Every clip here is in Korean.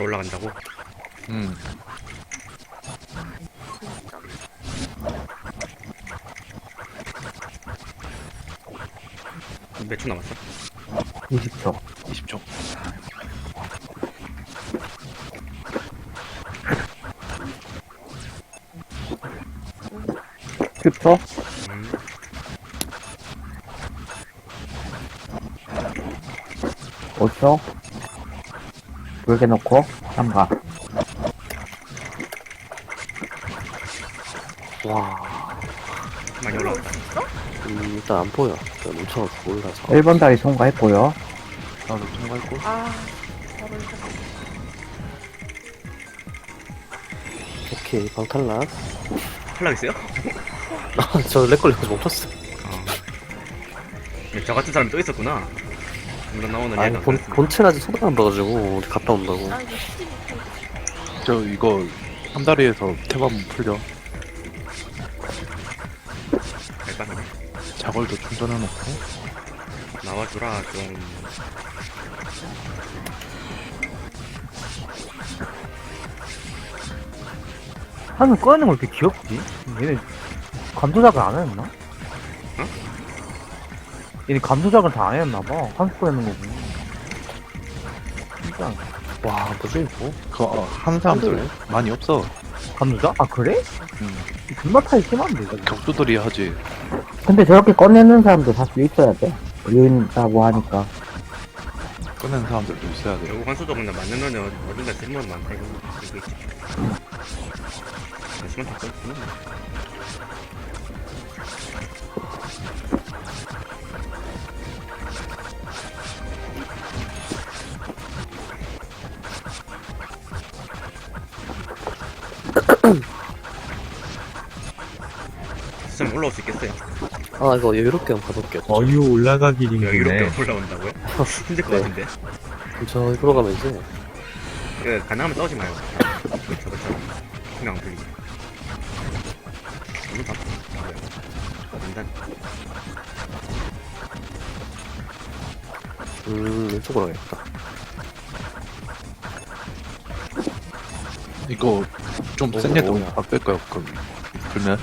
바로 올라간다고? 음. 몇 초 남았어? 20초. 20초. 십초 음, 5초. 붉게 놓고, 삼가. 와, 많이 올라왔다. 음, 일단 안 보여. 일단 뭉쳐서 올라서. 1번 다리 통과했고요. 나도 통과했고. 아, 바로 이렇게. 오케이, 방탈락. 탈락했어요? 아, 저 렉걸려서 멈췄어. 어. 저 같은 사람이 또 있었구나. 물론 나오는 아니, 본. 본체는 아직 소리 안 봐가지고, 갔다 온다고. 아, 이거 저 이거 삼다리에서 탭 한번 풀려. 갈까? 자걸도 충전해놓고. 나와주라, 좀. 하는 꺼내는 걸 이렇게 귀엽지? 얘네 감조작을 안 했나? 응? 얘네 감조작을 다 안 했나봐. 한수 꺼내는 거 보면. 진짜. 와, 뭐지, 이거? 그거 어, 하는 사람들 많이 없어. 감조작? 아, 그래? 음. 존나 타이 심한데, 이거. 격수들이 하지. 근데 저렇게 꺼내는 사람도 사실 있어야 돼. 이은다고 하니까. 꺼내는 사람들도 있어야 돼. 결국 한수도 그냥 맞는 놈이 어딘가 쓸모는 많다, 이거. 좀 올라올 수 있겠어요? 아, 이거 여유롭게 한번 가볼게요. 어유 올라가기 여유롭게 올라온다고요? 힘들 것 네. 같은데. 저, 이리로 가면 이제, 그 가능하면 싸우지 마요. 그렇죠, 그렇죠. 그냥 안 풀리게. 봐. 뭐야. 인단. 음, 왼쪽으로 가야겠다. 이거 좀 오, 센 애들 오야. 안 뺄까요? 그럼 그러면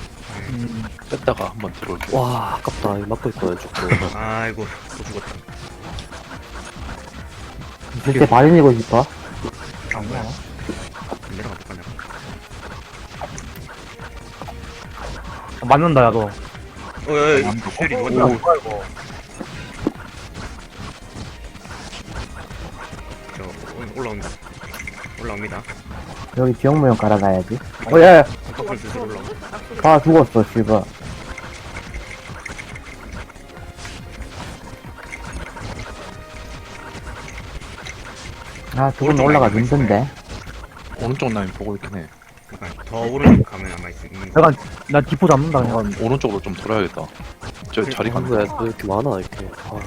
음. 뺐다가 한번 들어올게. 와, 아깝다. 이거 막고 있고, 왼쪽도. 아이고, 또 죽었다. 그때 발인이고 싶어? 뭐야. 내려가 볼까냐. 맞는다, 야도. 어, 야, 야, 슈리 오, 죽었다. 저, 어, 올라온다. 올라옵니다. 여기 지역 모형 깔아놔야지. 어, 야, 야. 커플 올라온다. 아, 죽었어, 지금. 아, 두분 올라가 힘든데. 오른쪽 라인 보고 있긴 해. 그러니까 더 오른쪽 가면 아마 있- 있는 거. 약간, 나 디포 잡는다, 그냥. 약간 오른쪽으로 좀 돌아야겠다. 저 자리 아, 가는 왜, 거. 왜 이렇게 많아, 이렇게. 아,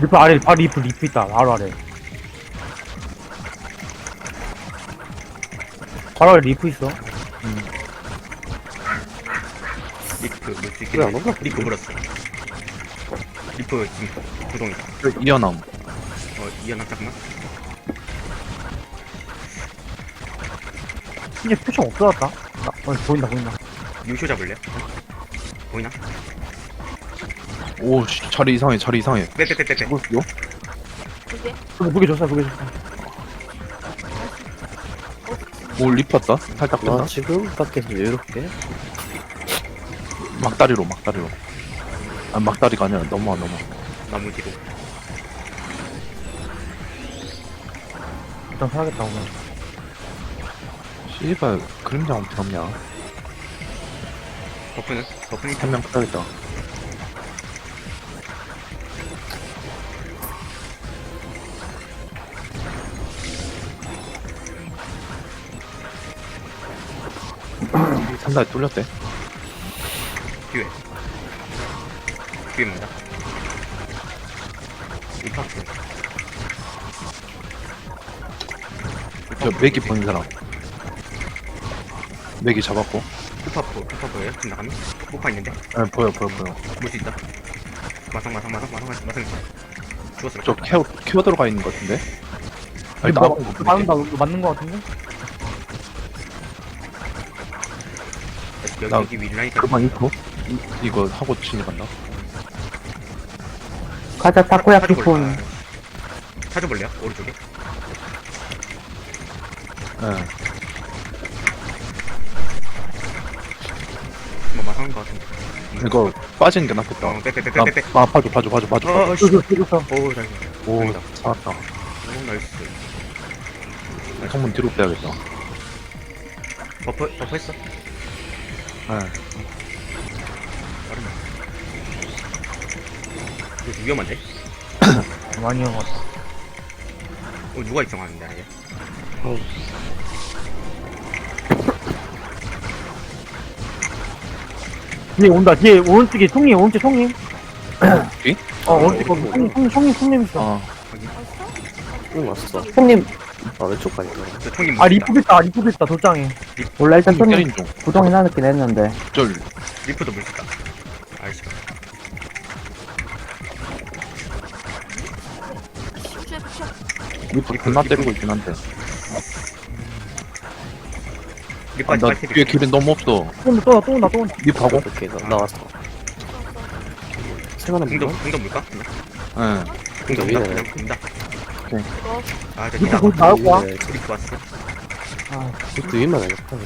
리프 아래, 바로 리프, 리프 있다. 바로 아래. 바로 리프 있어. 리프, 물수 왜 있게. 안 온다? 리프 물었어. 리프 지금 구동이다. 저 이연함. 어, 이해나 잠깐만. 이제 표정 없어졌다. 나, 어, 보인다, 보인다. 유쇼 잡을래? 보이나? 오, 씨, 자리 이상해, 자리 이상해. 빼빼빼빼빼. 이거 무게 줬어, 무게 줬어. 오, 리프 왔다. 살짝 나 뺐나? 지금 밖에서 여유롭게. 막다리로, 막다리로. 아, 막다리가 아니라 넘어와, 넘어와. 나무 뒤로. 일단 사야겠다, 오늘. 씨발, 그림자 어떻게 없냐. 버프는? 버프는 한명 빼야겠다. 산다리 뚫렸대. 기회. 기회입니다. 이파크. 저 맥이 보는 사람. 맥이 잡았고. 쿠파프, 쿠파프예요? 지금 나갔나? 쿠파 있는데? 아, 보여, 보여, 보여. 볼수 있다. 마상, 마상, 마상, 마상, 마상, 마상. 죽었어. 저 케어, 케어 들어가 있는 것 같은데? 아니 맞는다 이거 맞는 거 같은데? 나 여기 윗라인까지 그만 있고 이거 하고 진이 간다 가자, 타코야키 폰. 찾아볼래요? 오른쪽에? 예 뭐만 하는 거 같은데 이거 빠지는 게 낫겠다 어 빼빼빼빼빼 아, 아 봐줘 봐줘 봐줘 봐줘 어, 봐줘 어, 씨. 이거 이거 오, 다행이다. 오 다행이다. 살았다 오, 나이스. 성문 뒤로 빼야겠다 버퍼, 버퍼 했어? 예 빠르네. 이거 위험한데? 많이 같아 어, 누가 입성하는데, 아예? 뒤에 온다. 뒤에 오른쪽에 총님 오른쪽 총님 뒤? 어 오른쪽 거기 총님 총님 총님 총님 있어. 아응 왔어? 손님, 아 왼쪽 가니까 저 총이 아 리프 있다 리프 있다 도장에 몰라, 일단 손님 때린 중 구덩이 나놓긴 했는데. 절 리프도 물수 있다. 아이씨. 심주에 붙여. 리프 존나 때리고 있긴 한데 아, 리프까지 나 빨리 뒤에 길이 너무 없어 또 온다 또 온다 또 온다 또 온다 리프 하고 이렇게 나, 나왔어 생활은 공도, 물까? 공도 물까? 예 위네. 물까? 그냥 문다. 너 아, 됐다. 거기 나올 거야 위에 리프 왔어. 아그 위만 알겠다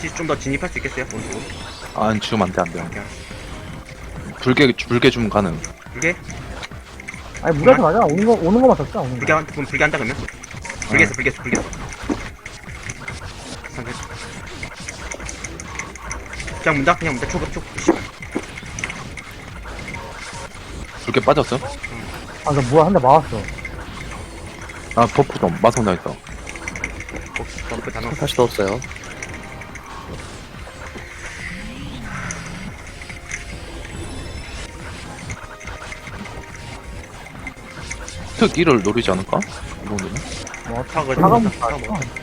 시좀 더 진입할 수 있겠어요? 오른쪽으로? 아 지금 안 돼 안돼 그냥. 불개 불개 좀 가능 불게? 아니 무리하지 마자 오는 거 오는 거만 잡자 오는 불게 거 한, 그럼 불게 한다 그러면? 불겠어, 불겠어, 불겠어. 상 그냥 문다, 그냥 문다. 초급, 초급. 씨. 불개 빠졌어 아 나 뭐야 한 대 맞았어 아 버프 좀 마성 나 있다 어, 버프 다 넣었어. 다시 넣었어요 특 1을 노리지 않을까? 이 정도면? 뭐 차가운 타고, 거 타고.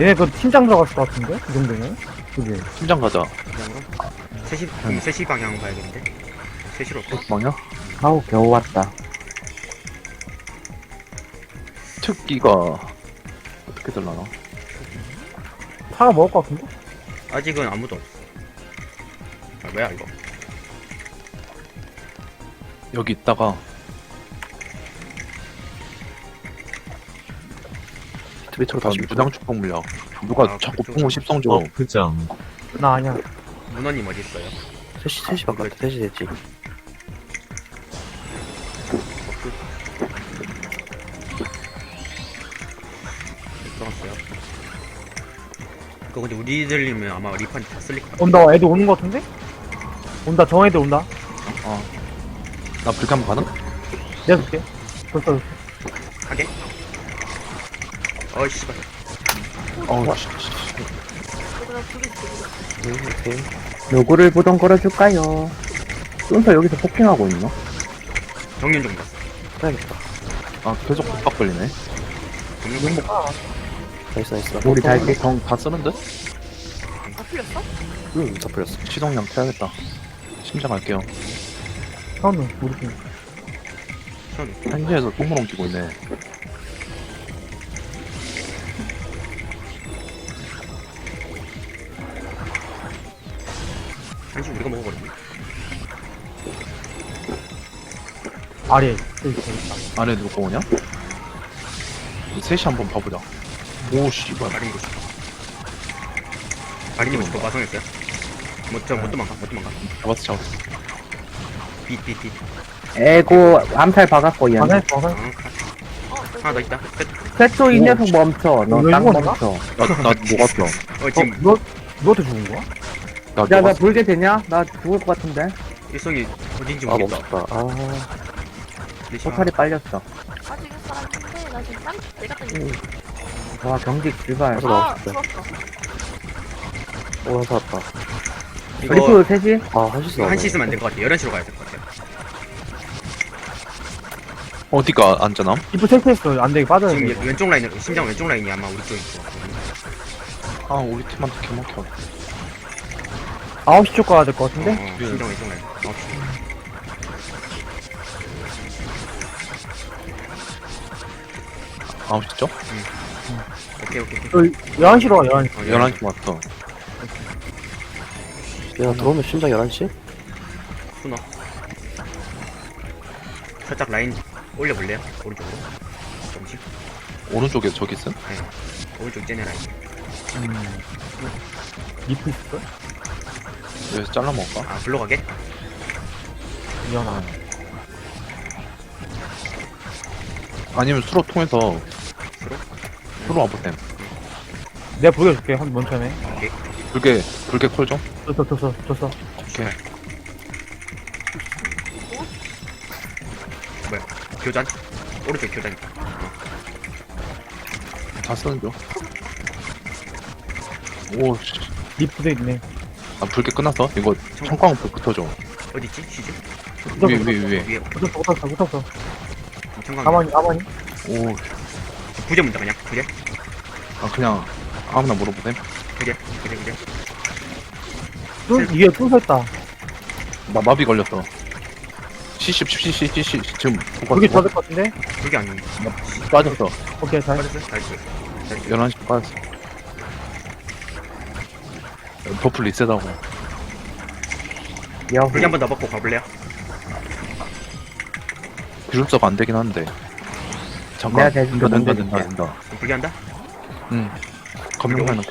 얘네 그 팀장 들어갔을 것 같은데 이 정도면 그지 팀장 가자 그냥으로? 3시, 그럼 3시 방향 가야겠는데? 3시로 올까? 방향? 아우, 겨우 왔다. 특기가 어떻게 될라나? 차가 먹을 것 같은데 아직은 아무도 없어. 아, 뭐야, 이거. 여기 있다가 트위터로 다시 다시 무장 축복 물려 누가 아, 자꾸 그쪽. 풍우 십성조 어, 그장. 나 아니야 문어님 어디 있어요? 3시 3시 바깥에 3시 됐지 들어갔어요. 그거 근데 우리들이면 아마 리판이 다 쓸릴 것 같아. 온다 애들 오는 것 같은데 온다 저 애들 온다 나 불개 한번 가능? 내가 줄게 벌써 하게? 어이, 씨발. 어우 씨, 씨. 여기다 둘이 있어. 응 오케이 누구를 부동 걸어줄까요? 쏜서 여기서 폭행하고 있나? 좀 봤어. 해야겠다 아 계속 박 걸리네 좀 봤어. 나이스 나이스 우리 달빛 다 쓰는데? 아 풀렸어? 응 다 풀렸어 시동량 켜야겠다 심장 할게요 처음에 우리 팀 천. 한시에서 똥물 옮기고 있네 한시 우리가 먹어버렸네. 아래 안에 누구 오냐? 셋이 한번 봐보자 오 씨발 마린 곳이. 마린님 어디 마성했어요? 뭐, 저, 못 도망가, 못 도망가. 잡았어 잡았어 빛, 빛, 빛. 에고, 암살 박았고, 얘. 방에 방에 어, 하나 더 있다. 끝. 최초 이 녀석 멈춰. 너 이거 딱 이거인가? 멈춰. 나나 녹았어 어, 어, 지금 너 너한테 죽은 거야? 나 야, 나 녹았어 불게 되냐? 나 죽을 것 같은데? 일성이 어딘지 아 모르겠다. 멈췄다 아 포탈이 빨렸어. 아직 사람 있는데 나 지금 딴 내가 딴 응. 와, 경직 출발. 아. 죽었어. 오나 살았다 이거 리프 셋이? 아 한시 나왔네 한시 있으면 안 될 것 같아. 11시로 가야 될 것 같아. 어디가 안전함? 이프 체크했어 안 되게 빠져야 지금 돼 왼쪽 라인, 심장 왼쪽 라인이 아마 우리 쪽인 것 같아. 아 우리 팀한테 개막혀 9시 쪽 가야 될것 같은데? 어, 신정해 신정해 어, 아홉 시죠? 오케이 오케이 오케이 어, 11시로 와, 11시. 어, 11시 왔어. 얘가 들어오면 심장 11시? 순어 살짝 라인 올려볼래요? 오른쪽으로 조금씩 오른쪽에 저기 있음? 오른쪽 쟤네 라인 리프 있을걸? 여기서 잘라 먹을까? 아 불러 가게? 미안하. 아니면 수로 통해서 수로? 수로 와보셈. 내가 보여줄게, 한, 먼 처음에. 오케이 불게, 불게 콜 좀? 줬어, 줬어, 줬어. 오케이. 뭐야 교전? 오른쪽 교전 다 쓰는 중. 오, 씨. 리프도 있네. 아, 불게 끝났어? 이거 청광 불 붙어줘. 어딨지? 시즈? 위에, 위에, 위에. 위에 붙었어, 붙었어, 붙었어. 청강 가만히, 가만히. 오, 부재 문다 그냥 부재 아, 그냥 아무나 물어보셈. 부재 부재 부재 뚫, 위에 뚫 섰다. 마, 마비 걸렸어. CC, CC, CC, 지금 보고 그게. 더될 것 같은데? 그게 아니고 빠졌어. 오케이, 잘. 빠졌어? 나이스 11시 빠졌어. 버플 리셋하고. 야, 불기 한 번 더 먹고 가볼래요? 기술서가 안 되긴 한데. 잠깐. 내가 대신 된다, 된다, 좀 된다, 된다. 그럼 불기 한다? 응. 검명만 넣고.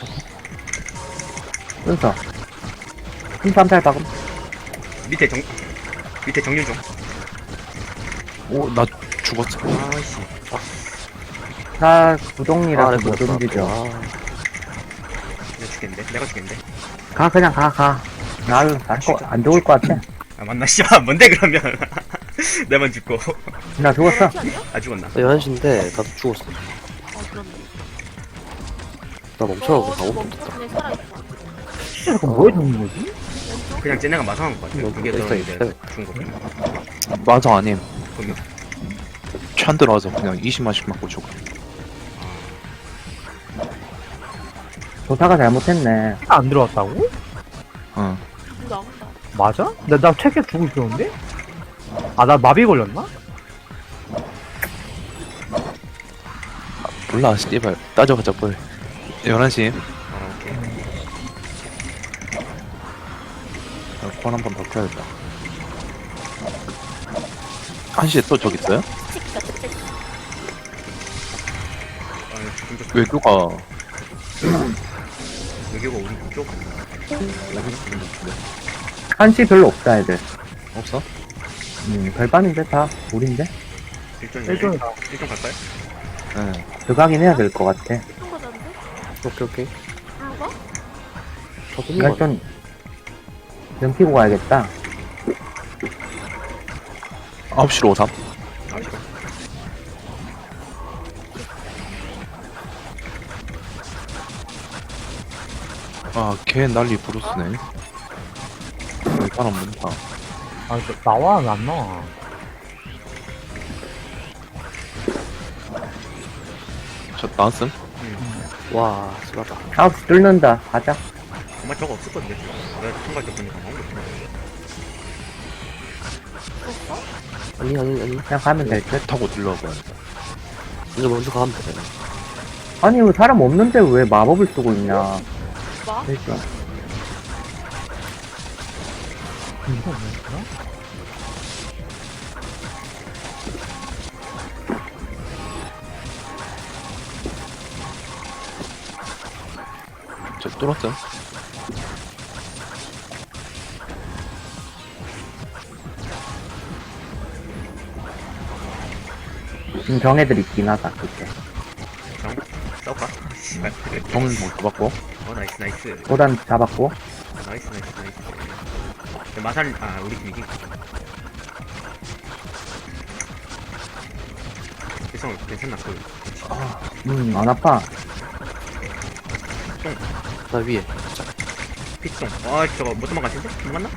순서. 한탈 박음. 밑에 정 밑에 정윤 중 오, 나 죽었어. 아이씨 나 아, 구동이라서 네, 못. 움직여. 아, 내가 죽겠는데? 내가 죽겠는데? 가, 그냥 가, 가. 나는 안, 거- 안 죽을 것 같아. 아 맞나 씨발 뭔데 그러면 내만 죽고 나 죽었어. 아 죽었나? 나 11시인데 나도 죽었어. 어, 그렇네. 나 멈춰라고 어, 가고 멈춰. 그냥 살아있어. 그럼 뭐해 죽는 거지? 그냥 쟤네가 마상한 것 같아 뭐, 그게 있어, 들었는데 있어. 죽은 거 맞아, 아님. 그러면 찬 들어와서 그냥 20만씩 맞고 죽어. 조사가 잘못했네. 안 들어왔다고? 응. 나온다. 맞아? 나, 나 책에 죽고 있었는데? 아, 나 마비 걸렸나? 몰라, 씨발. 따져가자, 뭘. 11시. 아 오케이 권한 번 더 켜야겠다. 1시에 또 저기 있어요? 아 죽은 쪽 외교가 여기가 우리 쪽 한시 별로 없다, 애들. 없어? 음, 별반인데 다 우린데? 일종이다. 일정 갈까요? 네. 들어가긴 해야 될 것 같아. 또 가자는데? 오케이, 오케이. 이거 끊는 거 좀, 좀 피고 가야겠다. 9시로 53. 아 아, 걔 난리 브루스네. 이 사람 많다. 아, 나, 나와, 왜 안 나와? 저 나왔음? 와, 쓰라다. 아홉시 뚫는다. 가자. 정말 저거 없었거든요 내가 통과할 때 보니까 아무것도 없네 죽었어? 아니, 아니, 아니. 그냥 가면 될 듯. 타고 들러가야 돼. 이제 먼저 가면 돼. 아니, 왜 사람 없는데 왜 마법을 쓰고 있냐. 마? 그러니까. 이거 뭐야? 저 뚫었음? 지금 정애들 있긴 하다, 그때. 정 싸울까? 씨발 정을 뭐 잡았고. 어 나이스 나이스 보단 잡았고. 나이스 나이스 나이스 마살 아 우리 팀 이긴 일성 괜찮나 그 음, 안 아파. 나 위에. 피통 아 저거 못 도망갔는데? 도망갔나?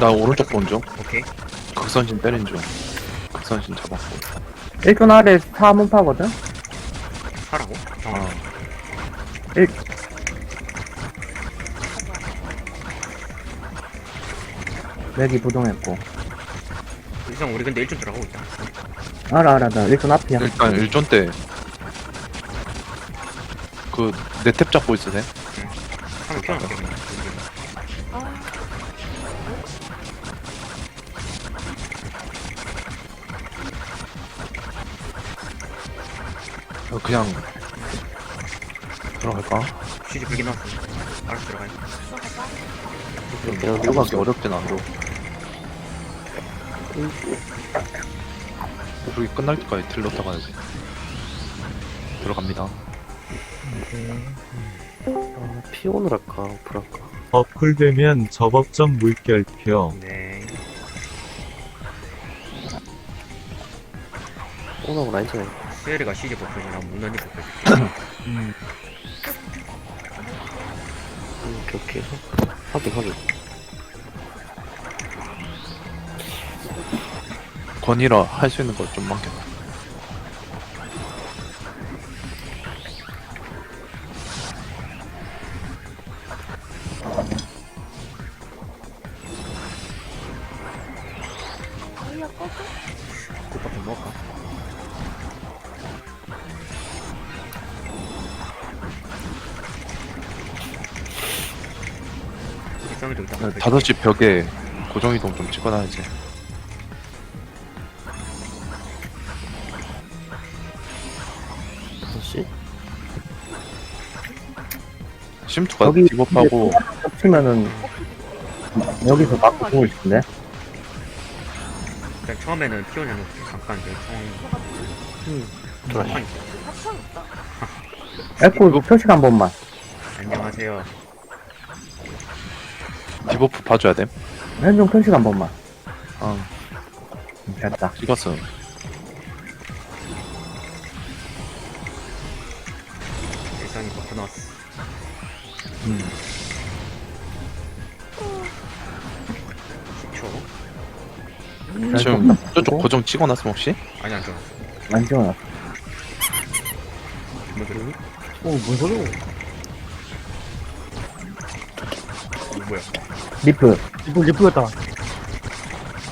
나 오른쪽 본 중. 오케이 극선신 때린 중. 극선신 잡았고. 1분 아래 사문파거든? 사라고? 어 아, 맥이 부동했고. 이상 우리 근데 1점 들어가고 있다 알아, 알아, 나 일선 앞이야. 일단 일전 때 그, 네탭 잡고 있으세요? 하면 피어나게 그냥 아, 어, 그냥 들어갈까? 시즈 불긴 나왔어 알아서 들어가요 들어가자. 그냥 들어가기 어렵진 않아. 여기 끝날 때까지 딜러 타가야지. 들어갑니다. 아, 피온을 할까 오플 할까 버클되면 저법점 물결표 네 오나고 라인 전에 스웨르가 시즈 버프지랑 문난이 버프지 음, 음, 오케이 오케이 확인 확인 건이라 할 수 있는 거 좀 많겠다. 일상이 좀 있다 네, 다섯 시 벽에 고정이동 좀 찍어놔야지. 다섯 시 심투가 여기 디버프하고 치면은 여기서 막고 보고 싶은데. 일단 처음에는 피오냐는 잠깐 이제 총 합성 있다. 에코 표식 한 번만. 안녕하세요 디버프 봐줘야 돼. 현종 표식 한 번만. 어, 됐다. 찍었어. 일상이 버프 나왔어 음. 10초 지금 저쪽 고정 찍어놨음 혹시? 아니 안 좋아 안 지워놨어. 뭐 들어? 오, 뭔 소리고? 뭐야 리프. 이거 예쁘겠다.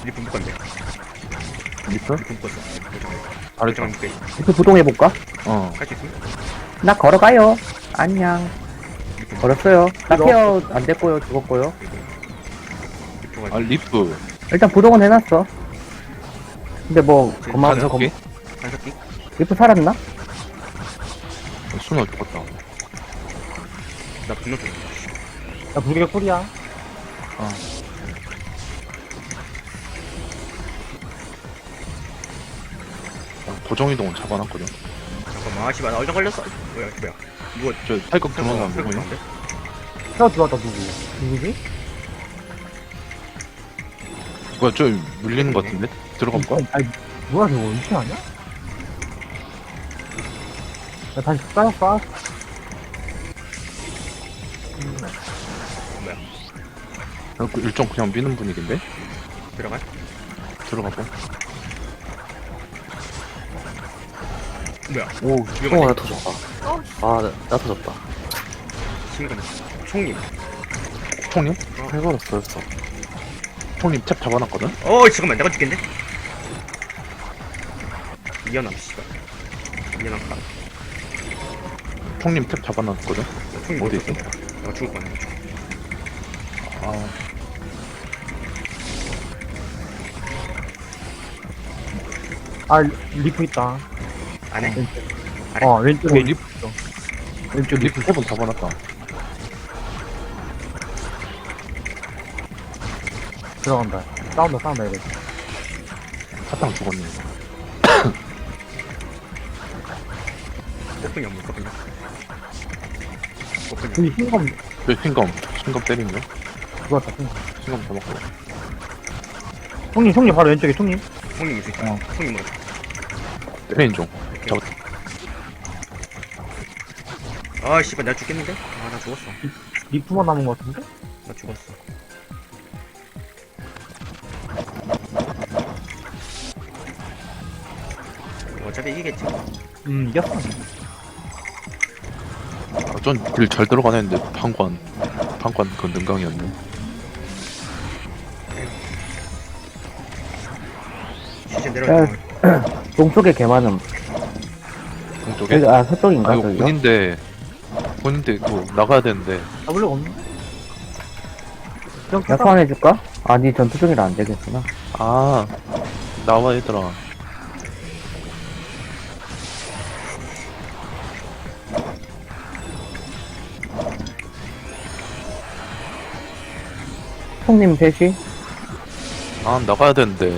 리프 묶었네 리프? 리프 묶었어 아래 고정 묶게 리프 부동해볼까? 어. 할수 있어? 나 걸어가요. 안녕. 리프 걸었어요. 나 케어 안 됐고요. 죽었고요. 리프가 아 리프 일단 부동은 해놨어. 근데 뭐, 고마워. 반석기? 리프 살았나? 순호 죽었다. 나 분노 좀 나 불개 꿀이야. 어, 고정이동은 잡아놨거든. 잠깐만 아 씨발 나 얼짱 걸렸어 뭐야 뭐야 이거 저 탈것 도망가면 탈거 누구냐? 안 돼? 혀 들어왔다, 누구? 누구지? 뭐야 저 물리는 것 같은데? 들어가볼까? 아니, 뭐야, 저거 은퇴 아니야? 나 다시 쌓였어. 어, 그 일정 그냥 미는 분위기인데? 들어가? 들어가봐. 뭐야 오 어, 나 터졌다 어, 아 나 나 터졌다 신건 총님 총님? 칼바로 써였어 총님 탭 잡아놨거든? 어 잠깐만 내가 죽겠네 이연함 씨발 이연함 가 총님 탭 잡아놨거든? 총님 어디 있어? 내가 죽을 거야 아, 아, 리프 있다. 안해 어, 왼쪽에 어, 리프, 왼쪽 리프 탭은 잡아놨다. 들어간다. 싸운다, 싸운다, 이래. 사탕 죽었네. 폭풍이 없는 거든요 폭풍이 여기 흰검 저 흰검, 흰검 때린 거? 죽었다, 흰검. 흰검 잡았고. 총님, 총님, 바로 왼쪽에 총님. 총님 있을 어. 때 총님 뭐야 때린 종. 잡았다. 아 씨발 내가 죽겠는데? 아 나 죽었어 리프만 남은 것 같은데? 나 죽었어 어차피 이기겠지 음, 이겼어. 아, 전딜 잘 들어가네 했는데, 방관. 방관 그 능강이었네. 대신 내려줘. 동쪽에 개 많음. 동쪽에 여기, 아, 서쪽인가, 아 이거 저기요? 군인데 군인데 그거 나가야 되는데 잡을려고 없네. 좀 야, 소환해줄까? 아, 니 전투 중이라 안 되겠구나. 아 나와 얘들아 총님 셋이? 아 나가야 되는데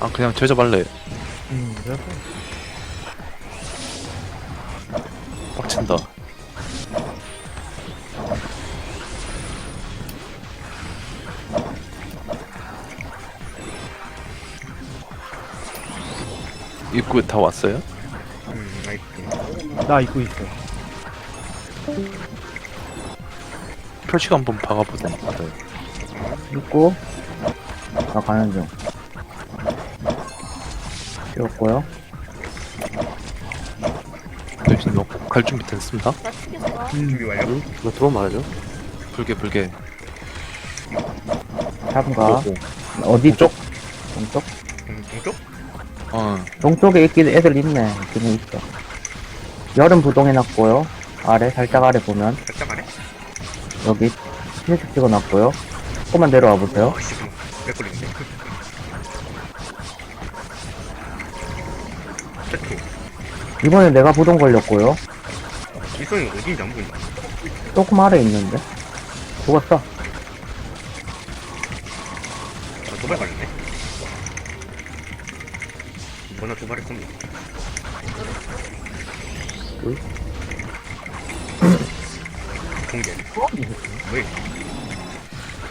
아 그냥 제접할래 음, 그래서. 빡친다 입구에 다 왔어요? 음, 아이고. 나 입고 있어. 표식 한번 박아보자 다들 있고, 아, 가는 중. 찍었고요. 대신 넣고 갈 준비 됐습니다 나. 준비 완료. 이거 들어오면 말해줘. 불게 불게 참가. 오고 어디 쪽? 동쪽? 음, 동쪽? 어 동쪽에 있긴 애들 있네. 있기는 있어. 여름 부동해놨고요. 아래, 살짝 아래 보면, 살짝 아래? 여기, 필식 찍어놨고요. 조금만 내려와 보세요. 어, 씨, 빼돌리는데. 이번에 내가 부동 걸렸고요. 일성이 어딘지 안 보인다. 조금 아래 있는데. 죽었어. 아, 도발 걸렸네. 이번에 도발했습니다. 공개. 왜?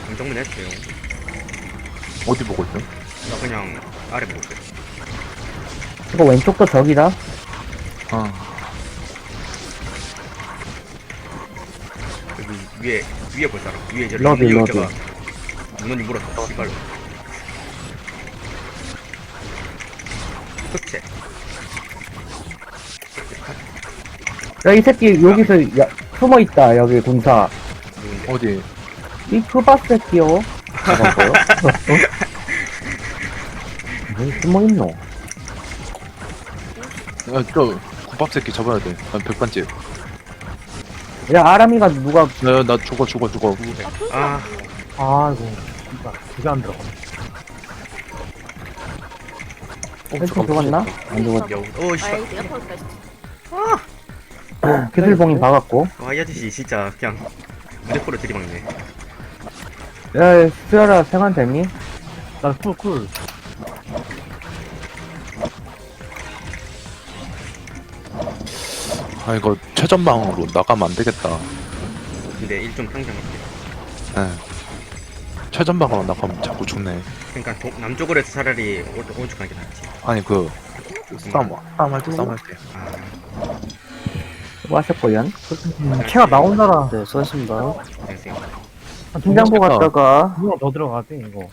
감정문 했어요. 어디 보고 있어? 나 그냥 아래 보고 있어요. 이거 왼쪽도 적이다. 어 여기 위에 위에 볼 사람 위에 이제 러비, 이 러비. 어깨가 문원이 물었어 씨발로 흑채 야, 이 새끼 여기서 야, 숨어 있다. 여기 군사. 누군데 어디 이 크바 새끼요. 왜 숨어 있노? 야 저 국밥 새끼 잡아야 돼. 난 백반집. 야, 아람이가 누가 야, 나 죽어 죽어 죽어. 아 아이고. 진짜. 그게 안 들어가. 펜스 죽었나? 안 죽었지. 여우 오씨 아, 이거 옆으로 가지. 기술봉이 박았고. 와 이 아저씨 진짜 그냥 무대포로 들이박네 야, 수열아, 생활 됐니? 나 쿨, 쿨. 아 이거 최전방으로 나가면 안 되겠다. 근데 일좀 상상할게 예. 최전방으로 나가면 자꾸 죽네. 그러니까 동, 남쪽으로 해서 차라리 오- 오른쪽 가는 게 낫지 아니 그 싸움 싸움 할 때 싸움 할 때. 아 수고하셨고요. 음, 키가 나온다라. 네. 선생 팀장부 멋있겠다. 갔다가 누가 더 들어가지, 이거.